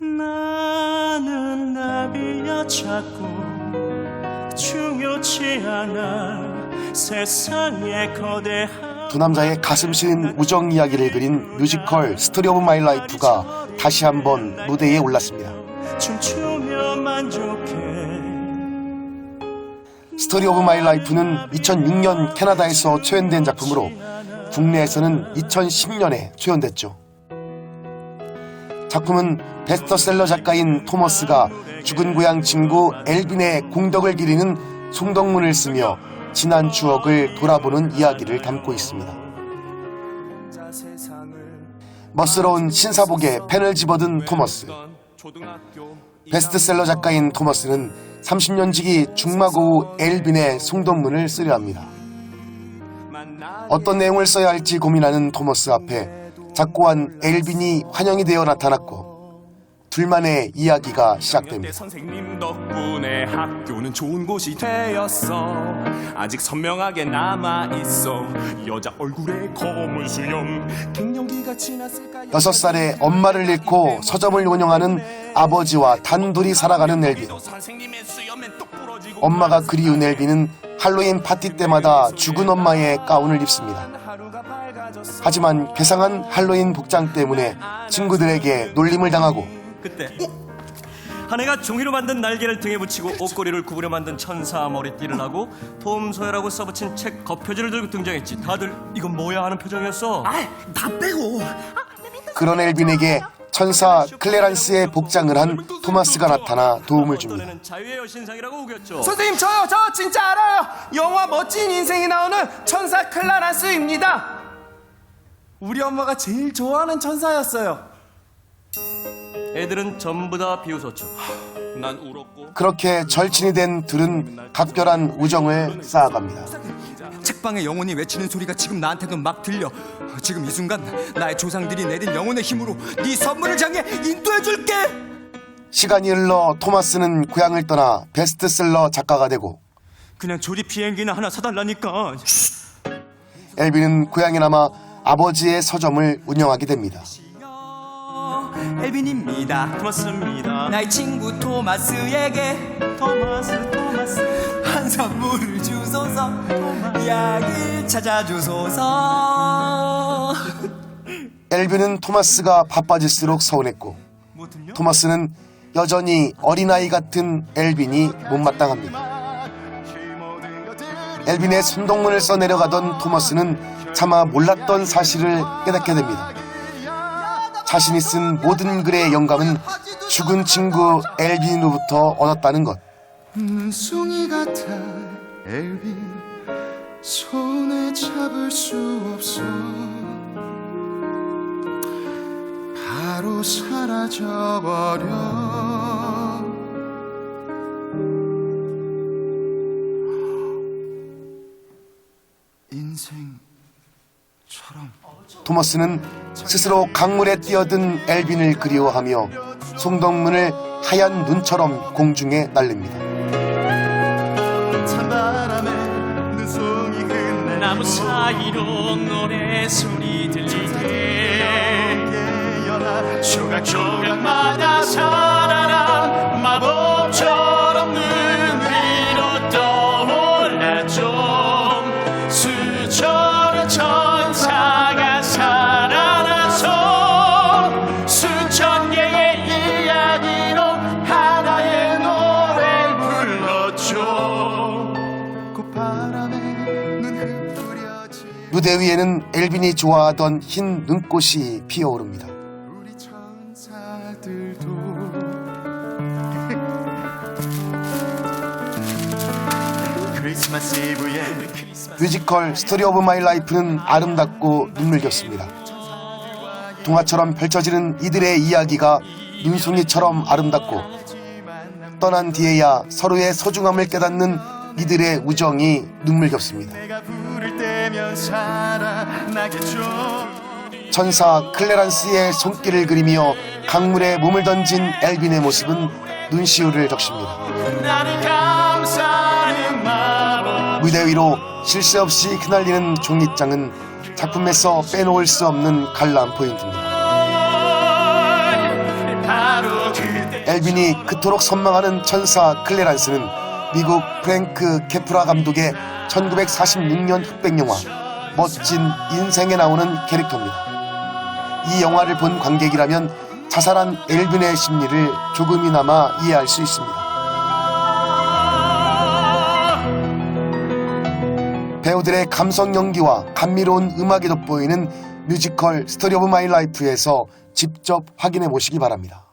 나는 나비야 자꾸 중요치 않아 세상의 거대한 두 남자의 가슴 시린 우정 이야기를 그린 뮤지컬 스토리 오브 마이 라이프가 다시 한번 무대에 올랐습니다. 춤추며 만족해 스토리 오브 마이 라이프는 2006년 캐나다에서 초연된 작품으로 국내에서는 2010년에 초연됐죠. 작품은 베스트셀러 작가인 토머스가 죽은 고향 친구 엘빈의 공덕을 기리는 송덕문을 쓰며 지난 추억을 돌아보는 이야기를 담고 있습니다. 멋스러운 신사복에 펜을 집어든 토머스. 베스트셀러 작가인 토머스는 30년 지기 중마고우 엘빈의 송덕문을 쓰려 합니다. 어떤 내용을 써야 할지 고민하는 토머스 앞에 작고한 엘빈이 환영이 되어 나타났고 둘만의 이야기가 시작됩니다. 선생님 덕분에 학교는 좋은 곳이 되었어 아직 선명하게 남아 있어 여자 얼굴에 검은 수염 갱년기가 지났을까 여섯 살에 엄마를 잃고 서점을 운영하는 아버지와 단둘이 살아가는 엘빈. 엄마가 그리운 엘빈은 할로윈 파티 때마다 죽은 엄마의 가운을 입습니다. 하지만 괴상한 할로윈 복장 때문에 친구들에게 놀림을 당하고 그때 한 해가 종이로 만든 날개를 등에 붙이고 옷걸이를 구부려 만든 천사 머리띠를 하고 톰 소여라고 써붙인 책 겉표지를 들고 등장했지. 다들 이건 뭐야 하는 표정이었어. 그런 엘빈에게 천사 클레란스의 복장을 한 토마스가 나타나 도움을 줍니다. 선생님 저요 저 진짜 알아요. 영화 멋진 인생이 나오는 천사 클라란스입니다. 우리 엄마가 제일 좋아하는 천사였어요. 애들은 전부 다 비웃었죠. 난 울었고. 그렇게 절친이 된 둘은 각별한 우정을 쌓아갑니다. 책방에 영혼이 외치는 소리가 지금 나한테도 막 들려. 지금 이 순간 나의 조상들이 내린 영혼의 힘으로 네 선물을 장해 인도해줄게. 시간이 흘러 토마스는 고향을 떠나 베스트셀러 작가가 되고 그냥 조립 비행기나 하나 사달라니까 엘빈은 고향에 남아 아버지의 서점을 운영하게 됩니다. 엘빈입니다. 토마스입니다 나의 친구 토마스에게 토마스 토마스 한 선물을 주소서. 이야기 찾아주소서. 엘빈은 토마스가 바빠질수록 서운했고 토마스는 여전히 어린아이 같은 엘빈이 못마땅합니다. 엘빈의 손동문을 써내려가던 토마스는 차마 몰랐던 사실을 깨닫게 됩니다. 자신이 쓴 모든 글의 영감은 죽은 친구 엘빈으로부터 얻었다는 것. 눈송이 같아 엘빈 손에 잡을 수 없어. 바로 사라져버려. 인생처럼. 토머스는 스스로 강물에 뛰어든 엘빈을 그리워하며 송덕문을 하얀 눈처럼 공중에 날립니다. 나무 사이로 노래 소리 들리 무대 위에는 엘빈이 좋아하던 흰 눈꽃이 피어오릅니다. 우리 천사들도 크리스마스 이브에 뮤지컬 스토리 오브 마이 라이프는 아름답고 눈물겹습니다. 동화처럼 펼쳐지는 이들의 이야기가 눈송이처럼 아름답고 떠난 뒤에야 서로의 소중함을 깨닫는 이들의 우정이 눈물겹습니다. 때면 살아나겠죠 천사 클레란스의 손길을 그리며 강물에 몸을 던진 엘빈의 모습은 눈시울을 적십니다. 무대 위로 쉴새 없이 휘날리는 종이장은 작품에서 빼놓을 수 없는 관람 포인트입니다. 엘빈이 그토록 선망하는 천사 클레란스는 미국 프랭크 케프라 감독의 1946년 흑백 영화 멋진 인생에 나오는 캐릭터입니다. 이 영화를 본 관객이라면 자살한 엘빈의 심리를 조금이나마 이해할 수 있습니다. 배우들의 감성 연기와 감미로운 음악이 돋보이는 뮤지컬 스토리 오브 마이 라이프에서 직접 확인해 보시기 바랍니다.